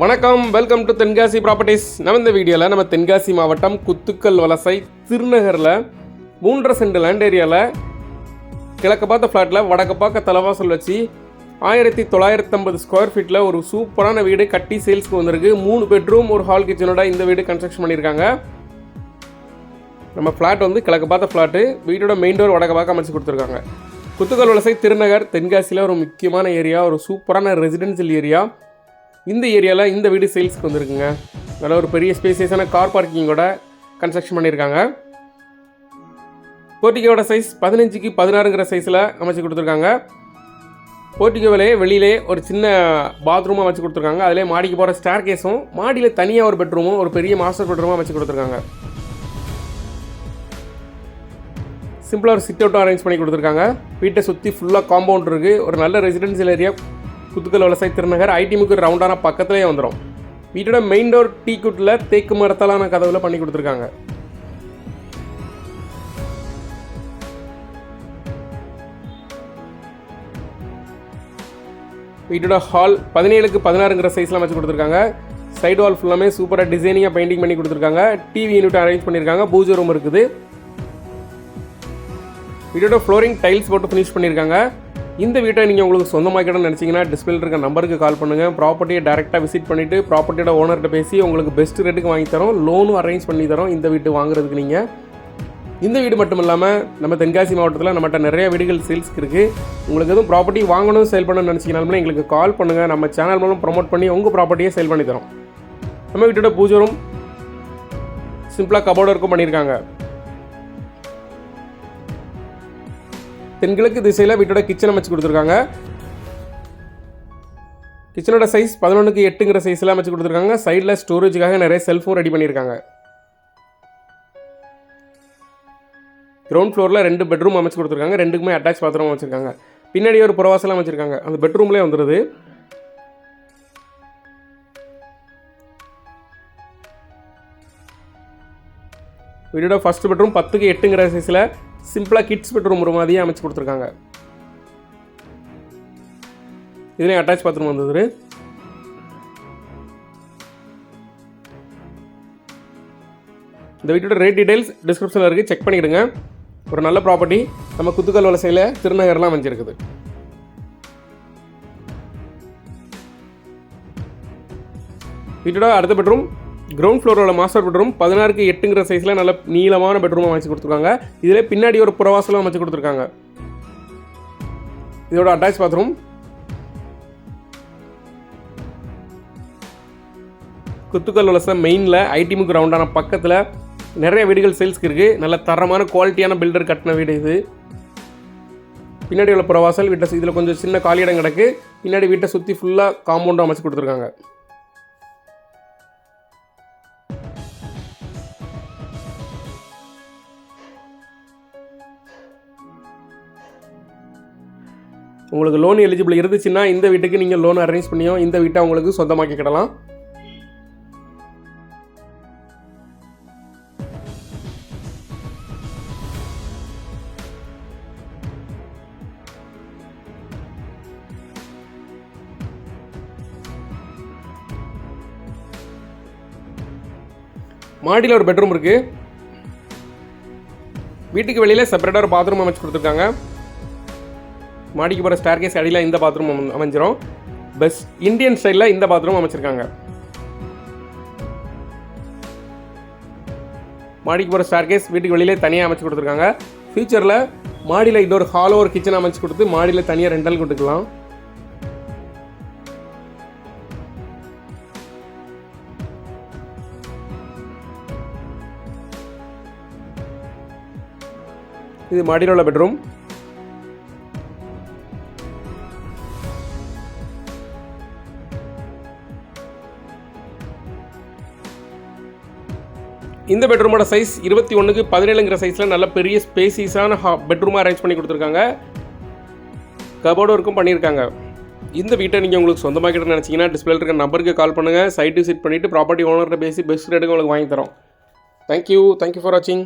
வணக்கம் welcome to Tenkasi properties நம்ம இந்த வீடியோவில் நம்ம தென்காசி மாவட்டம் குத்துக்கல் வலசை திருநகரில் மூன்றரை சென்ட் லேண்ட் ஏரியாவில் கிழக்கு பார்த்த ஃப்ளாட்டில் வடக்கு பார்க்க தலைவாசல் வச்சு ஆயிரத்தி தொள்ளாயிரத்தி ஐம்பது ஸ்கொயர் ஃபீட்டில் ஒரு சூப்பரான வீடு கட்டி சேல்ஸ்க்கு வந்திருக்கு. மூணு பெட்ரூம் ஒரு ஹால் கிச்சனோட இந்த வீடு கன்ஸ்ட்ரக்ஷன் பண்ணியிருக்காங்க. நம்ம ஃப்ளாட் வந்து கிழக்கு பார்த்த ஃப்ளாட்டு வீட்டோட மெயின் டோர் வடக்கு பார்க்க அமைச்சு கொடுத்துருக்காங்க. குத்துக்கல் வலசை திருநகர் தென்காசியில் ஒரு முக்கியமான ஏரியா ஒரு சூப்பரான ரெசிடென்சியல் ஏரியா இந்த ஏரியாவில் இந்த வீடு சேல்ஸ்க்கு வந்திருக்குங்க. நல்ல ஒரு பெரிய ஸ்பேசியஸான கார் பார்க்கிங்கோட கன்ஸ்ட்ரக்ஷன் பண்ணியிருக்காங்க போர்ட்டிகோட சைஸ் பதினஞ்சுக்கு பதினாறுங்கிற சைஸில் அமைச்சு கொடுத்துருக்காங்க. போர்ட்டிகோவிலே வெளியிலே ஒரு சின்ன பாத்ரூமாக அமைச்சு கொடுத்துருக்காங்க. அதிலே மாடிக்கு போகிற ஸ்டார் கேஸும் மாடியில் தனியாக ஒரு பெட்ரூமும் ஒரு பெரிய மாஸ்டர் பெட்ரூமும் அமைச்சு கொடுத்துருக்காங்க. சிம்பிளாக ஒரு சிட் அவுட்டும் அரேஞ்ச் பண்ணி கொடுத்துருக்காங்க. வீட்டை சுற்றி ஃபுல்லாக காம்பவுண்ட் இருக்குது ஒரு நல்ல ரெசிடென்சியல் ஏரியா குத்துக்கல் வலசை திருநகர் ஐடிமுக்கு ரவுண்டான பக்கத்துலேயே வந்துடும் வீட்டோட மெயின் டோர் டீ குட்டில் தேக்கு மரத்தாலான கதவுல பண்ணி கொடுத்துருக்காங்க. வீட்டோட ஹால் பதினேழுக்கு பதினாறுங்கிற சைஸில் வச்சு கொடுத்துருக்காங்க. சைடு வால் ஃபுல்லாமே சூப்பராக டிசைனிங்காக பெயிண்டிங் பண்ணி கொடுத்துருக்காங்க. டிவி யூனிட் அரேஞ்ச் பண்ணியிருக்காங்க பூஜை ரூம் இருக்குது. வீட்டோட ஃப்ளோரிங் டைல்ஸ் போட்டு ஃபினிஷ் பண்ணியிருக்காங்க இந்த வீட்டை நீங்கள் உங்களுக்கு சொந்தமாக்கணும்னு நினச்சிங்கன்னா டிஸ்பிளே இருக்க நம்பருக்கு கால் பண்ணுங்கள் ப்ராப்பர்ட்டியை டேரெக்டாக விசிட் பண்ணிவிட்டு ப்ராப்பர்ட்டியோட ஓனர்கிட்ட பேசி உங்களுக்கு பெஸ்ட் ரேட்டுக்கு வாங்கி தரோம். லோனும் அரேஞ்ச் பண்ணி தரோம். இந்த வீட்டு வாங்குறதுக்கு நீங்கள் இந்த வீடு மட்டும் இல்லாமல் நம்ம தென்காசி மாவட்டத்தில் நம்மகிட்ட நிறைய வீடுகள் சேல்ஸ்க்கு இருக்குது உங்களுக்கு எதுவும் ப்ராப்பர்ட்டி வாங்கணும் சேல் பண்ணணும்னு நினச்சிங்கனாலுமே எங்களுக்கு கால் பண்ணுங்கள் நம்ம சேனல் மூலம் ப்ரொமோட் பண்ணி உங்கள் ப்ராப்பர்ட்டியை சேல் பண்ணி தரோம். நம்ம வீட்டோட பூஜை ரூம் சிம்பிளாக கபோர்டு ஒர்க்கும் பண்ணியிருக்காங்க தென்கிழக்கு திசையில் வீட்டோட கிச்சன் அமைச்சு கொடுத்துருக்காங்க. கிச்சனோட சைஸ் பதினொன்றுக்கு எட்டுங்கிற சைஸில் அமைச்சு கொடுத்துருக்காங்க. சைடில் ஸ்டோரேஜுக்காக நிறைய செல்ஃபும் ரெடி பண்ணியிருக்காங்க. கிரவுண்ட் ஃப்ளோரில் ரெண்டு பெட்ரூம் அமைச்சு கொடுத்துருக்காங்க. ரெண்டுக்குமே அட்டாச் பாத்ரூம் வச்சுருக்காங்க பின்னாடி ஒரு புறவாசலாம் அமைச்சிருக்காங்க. அந்த பெட்ரூம்லேயே வந்துடுது வீடோட ஃபர்ஸ்ட் பெட்ரூம் பத்துக்கு எட்டுங்கிற சைஸில் சிம்பிளாக கிட்ஸ் பெட்ரூம் ஒரு மாதிரியே அமைச்சு கொடுத்துருக்காங்க. இதுலேயும் அட்டாச் பாத்ரூம் வந்தது. இந்த வீட்டோட ரேட் டீடைல்ஸ் டிஸ்கிரிப்ஷனில் இருக்குது செக் பண்ணிக்கிடுங்க. ஒரு நல்ல ப்ராப்பர்ட்டி நம்ம குத்துக்கல் வலசையில் திருநகர்லாம் அமைஞ்சிருக்குது. வீட்டோட அடுத்த பெட்ரூம் கிரவுண்ட் ஃப்ளோரோட மாஸ்டர் பெட்ரூம் பதினாறுக்கு எட்டுங்கிற சைஸில் நல்ல நீளமான பெட்ரூம் அமைச்சு கொடுத்துருக்காங்க. இதில் பின்னாடி ஒரு புறவாசலும் அமைச்சு கொடுத்துருக்காங்க. இதோட அட்டாச் பாத்ரூம் குத்துக்கல் வலச மெயினில் ஐடிமு கிரவுண்டான பக்கத்தில் நிறைய வீடுகள் சேல்ஸ்க்கு இருக்குது நல்ல தரமான குவாலிட்டியான பில்டர் கட்டின வீடு இது. பின்னாடி உள்ள புறவாசல் வீட்டை இதில் கொஞ்சம் சின்ன காலியிடம் கிடக்கு. பின்னாடி வீட்டை சுற்றி ஃபுல்லாக காம்பவுண்டும் அமைச்சு கொடுத்துருக்காங்க. உங்களுக்கு லோன் எலிஜிபிள் இருந்துச்சுன்னா இந்த வீட்டுக்கு நீங்கள் லோன் அரேஞ்ச் பண்ணியோ இந்த வீட்டை உங்களுக்கு சொந்தமாக்கிக்கிடலாம் மாடியில் ஒரு பெட்ரூம் இருக்குது வீட்டுக்கு வெளியில் செப்பரேட்டாக ஒரு பாத்ரூம் அமைச்சு கொடுத்துருக்காங்க. மாடிக்கு போகிற ஸ்டார் கேஸ் அடியில் இந்த பாத்ரூம் அமைஞ்சிரும். பெஸ்ட் இந்தியன் ஸ்டைலில் இந்த பாத்ரூம் அமைச்சிருக்காங்க. மாடிக்கு போகிற ஸ்டார் கேஸ் வீட்டுக்கு வெளியிலே தனியாக அமைச்சு கொடுத்துருக்காங்க. ஃபியூச்சரில் மாடியில் இன்னொரு ஹாலோ ஒரு கிச்சன் அமைச்சு கொடுத்து மாடியில் தனியாக ரெண்டல் கொடுத்துக்கலாம். இது மாடியில் உள்ள பெட்ரூம் இந்த பெட்ரூமோட சைஸ் இருபத்தி ஒன்றுக்கு பதினேழுங்கிற சைஸில் நல்ல பெரிய ஸ்பேசிஸான ஹா பெட்ரூமாக அரேஞ்ச் பண்ணி கொடுத்துருக்காங்க. கபோர்டு ஒர்க்கும் பண்ணியிருக்காங்க. இந்த வீட்டை நீங்கள் உங்களுக்கு சொந்தமாக்கிட்டு நினச்சிங்கன்னா டிஸ்பிளே இருக்க நம்பருக்கு கால் பண்ணுங்கள் சைட் விசிட் பண்ணிவிட்டு ப்ராப்பர்ட்டி ஓனர்கிட்ட பேசி பெஸ்ட் ரேட்டுக்கு உங்களுக்கு வாங்கி தரோம். தேங்க்யூ தேங்க்யூ ஃபார் வாட்சிங்